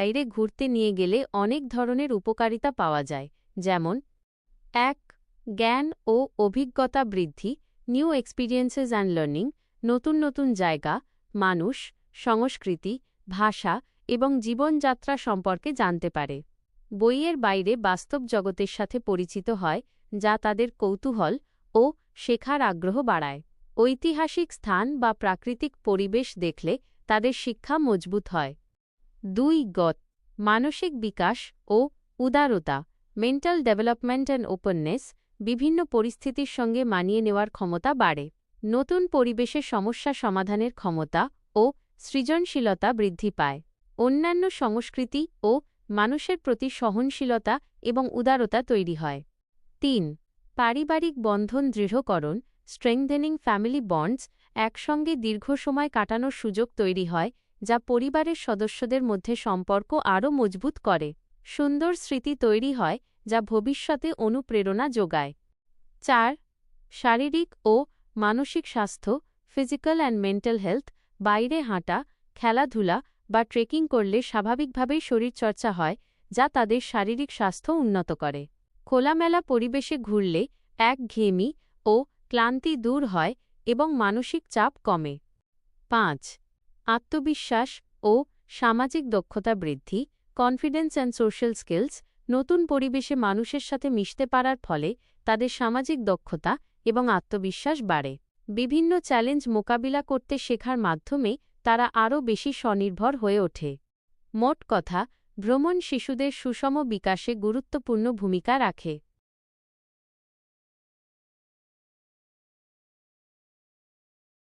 বাইরে ঘুরতে নিয়ে গেলে অনেক ধরনের উপকারিতা পাওয়া যায়, যেমন এক, জ্ঞান ও অভিজ্ঞতা বৃদ্ধি, নিউ এক্সপিরিয়েন্সেস অ্যান্ড লার্নিং, নতুন নতুন জায়গা, মানুষ, সংস্কৃতি, ভাষা এবং জীবনযাত্রা সম্পর্কে জানতে পারে। বইয়ের বাইরে বাস্তব জগতের সাথে পরিচিত হয়, যা তাদের কৌতূহল ও শেখার আগ্রহ বাড়ায়। ঐতিহাসিক স্থান বা প্রাকৃতিক পরিবেশ দেখলে তাদের শিক্ষা মজবুত হয়। দুই গত, মানসিক বিকাশ ও উদারতা, মেন্টাল ডেভেলপমেন্ট অ্যান্ড ওপেননেস, বিভিন্ন পরিস্থিতির সঙ্গে মানিয়ে নেওয়ার ক্ষমতা বাড়ে। নতুন পরিবেশে সমস্যা সমাধানের ক্ষমতা ও সৃজনশীলতা বৃদ্ধি পায়। অন্যান্য সংস্কৃতি ও মানুষের প্রতি সহনশীলতা এবং উদারতা তৈরি হয়। তিন, পারিবারিক বন্ধন দৃঢ়করণ স্ট্রেংথেনিং ফ্যামিলি বন্ডস একসঙ্গে দীর্ঘ সময় কাটানোর সুযোগ তৈরি হয় যা পরিবারের সদস্যদের মধ্যে সম্পর্ক আরও মজবুত করে। সুন্দর স্মৃতি তৈরি হয়, যা ভবিষ্যতে অনুপ্রেরণা যোগায়। চার, শারীরিক ও মানসিক স্বাস্থ্য, ফিজিক্যাল অ্যান্ড মেন্টাল হেলথ, বাইরে হাঁটা, খেলাধুলা বা ট্রেকিং করলে স্বাভাবিকভাবেই শরীরচর্চা হয়, যা তাদের শারীরিক স্বাস্থ্য উন্নত করে। খোলামেলা পরিবেশে ঘুরলে একঘেয়েমি ও ক্লান্তি দূর হয় এবং মানসিক চাপ কমে। পাঁচ আত্মবিশ্বাস ও সামাজিক দক্ষতা বৃদ্ধি কনফিডেন্স অ্যান্ড সোশ্যাল স্কিলস নতুন পরিবেশে মানুষের সাথে মিশতে পারার ফলে তাদের সামাজিক দক্ষতা এবং আত্মবিশ্বাস বাড়ে। বিভিন্ন চ্যালেঞ্জ মোকাবিলা করতে শেখার মাধ্যমে তারা আরও বেশি স্বনির্ভর হয়ে ওঠে। মোট কথা, ভ্রমণ শিশুদের সুষম বিকাশে গুরুত্বপূর্ণ ভূমিকা রাখে।